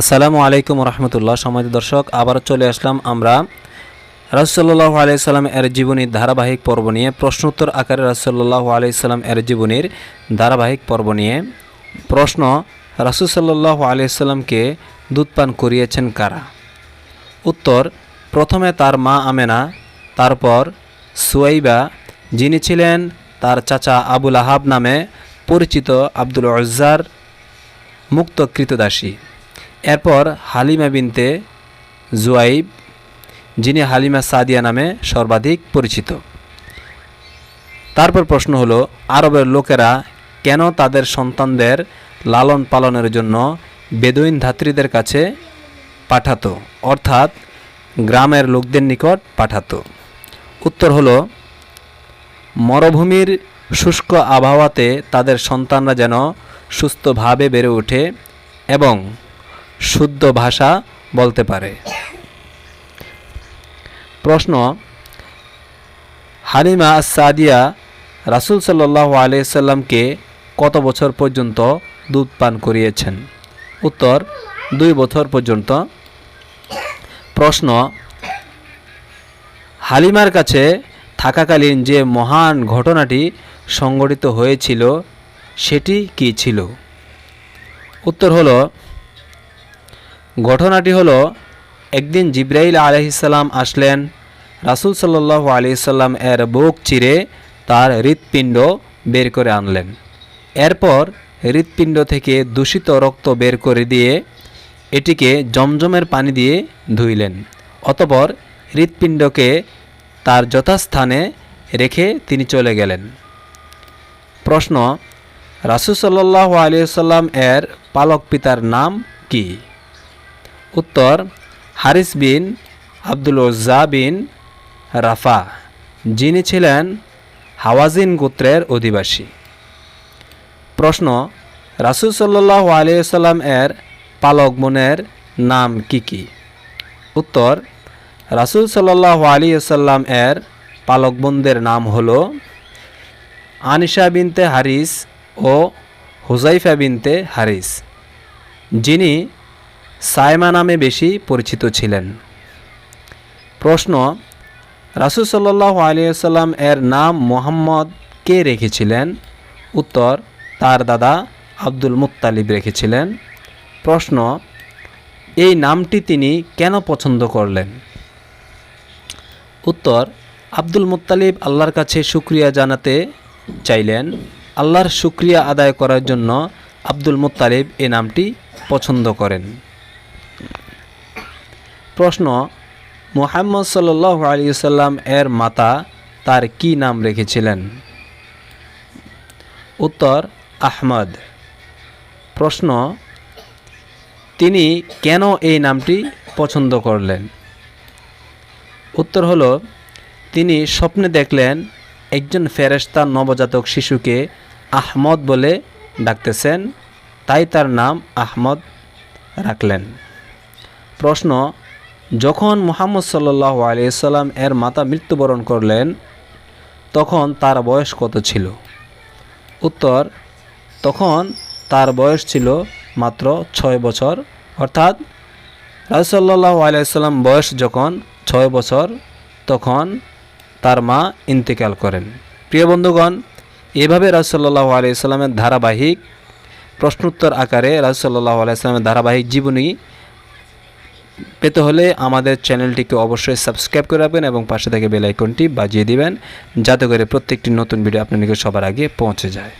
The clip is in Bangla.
আসসালামু আলাইকুম রহমতুল্লাহ। সমাজ দর্শক আবার চলে আসলাম আমরা রাসুসাল্লাহ আলাইসাল্লাম এর জীবনীর ধারাবাহিক পর্ব নিয়ে, প্রশ্নোত্তর আকারে রাসুসাল্লাহ আলাইসাল্লাম এর জীবনীর ধারাবাহিক পর্ব নিয়ে। প্রশ্ন রাসুসাল্লাহ আলাইসাল্লামকে দুধ পান করিয়েছেন কারা? উত্তর, প্রথমে তার মা আমেনা, তারপর সুয়াইবা, যিনি ছিলেন তার চাচা আবুল আহাব নামে পরিচিত আব্দুল অজ্জার মুক্ত কৃতদাসী এরপর হালিমা বিনতে জুয়াইব, যিনি হালিমা সাদিয়া নামে সর্বাধিক পরিচিত। তারপর প্রশ্ন হলো, আরবের লোকেরা কেন তাদের সন্তানদের লালন পালনের জন্য বেদুইন ধাত্রীদের কাছে পাঠাতো, অর্থাৎ গ্রামের লোকদের নিকট পাঠাতো? উত্তর হলো, মরুভূমির শুষ্ক আবহাওয়াতে তাদের সন্তানরা যেন সুস্থভাবে বেড়ে ওঠে এবং শুদ্ধ ভাষা বলতে পারে। প্রশ্ন হালিমা সাদিয়া রাসুল সাল্লাহ আলিয়াল্লামকে কত বছর পর্যন্ত দুধ পান করিয়েছেন? উত্তর, দুই বছর পর্যন্ত। প্রশ্ন, হালিমার কাছে থাকাকালীন যে মহান ঘটনাটি সংঘটিত হয়েছিল, সেটি কি ছিল? উত্তর হলো ঘটনাটি হলো, একদিন জিব্রাইল আলহিসাল্লাম আসলেন, রাসুল সাল্লাহ আলিয়াল্লাম এর বুক চিরে তার হৃৎপিণ্ড বের করে আনলেন। এরপর হৃৎপিণ্ড থেকে দূষিত রক্ত বের করে দিয়ে এটিকে জমজমের পানি দিয়ে ধুইলেন। অতপর হৃৎপিণ্ডকে তার যথাস্থানে রেখে তিনি চলে গেলেন। প্রশ্ন, রাসুল সাল্লাহ আলিয়াল্লাম এর পালক পিতার নাম কি? উত্তর, হারিস বিন আব্দুল ওজ্জা বিন রাফা, যিনি ছিলেন হাওয়াজিন গোত্রের অধিবাসী। প্রশ্ন, রাসুল সাল্লাহ আলিয়াল্লাম এর পালক বোনের নাম কি কি? উত্তর, রাসুল সাল্লাহ আলিয়াল্লাম এর পালক বোনদের নাম হল আনিশা বিনতে হারিস ও হুজাইফা বিনতে হারিস, যিনি সায়মা নামে বেশি পরিচিত ছিলেন। প্রশ্ন, রাসুল সাল্লাহ আলিয়াল্লাম এর নাম মোহাম্মদ কে রেখেছিলেন? উত্তর, তার দাদা আব্দুল মুত্তালিব রেখেছিলেন। প্রশ্ন, এই নামটি তিনি কেন পছন্দ করলেন? উত্তর, আব্দুল মুত্তালিব আল্লাহর কাছে শুক্রিয়া জানাতে চাইলেন। আল্লাহর শুক্রিয়া আদায় করার জন্য আব্দুল মুত্তালিব এ নামটি পছন্দ করেন। প্রশ্ন, মোহাম্মদ সাল্লাহ আলী সাল্লাম এর মাতা তার কি নাম রেখেছিলেন? উত্তর, আহমদ। প্রশ্ন, তিনি কেন এই নামটি পছন্দ করলেন? উত্তর হলো, তিনি স্বপ্নে দেখলেন একজন ফেরেস্তা নবজাতক শিশুকে আহমদ বলে ডাকতেছেন, তাই তার নাম আহমদ রাখলেন। প্রশ্ন যখন মোহাম্মদ সাল্লাহ আলিয়াল্লাম এর মাতা মৃত্যুবরণ করলেন, তখন তার বয়স কত ছিল? উত্তর, তখন তার বয়স ছিল মাত্র ছয় বছর। অর্থাৎ রাজসাল্লাহ আলাইসাল্লাম বয়স যখন ছয় বছর, তখন তার মা ইন্তেকাল করেন। প্রিয় বন্ধুগণ, এভাবে রাজসাল্লাহ আলাইসাল্লামের ধারাবাহিক প্রশ্নোত্তর আকারে রাজসাল্লাহ আলাইসাল্লামের ধারাবাহিক জীবনী পেতে হলে আমাদের চ্যানেলটিকে অবশ্যই সাবস্ক্রাইব করে রাখবেন এবং পাশে থেকে বেল আইকনটি বাজিয়ে দিবেন, যাতে করে প্রত্যেকটি নতুন ভিডিও আপনার নিকট সবার আগে পৌঁছে যায়।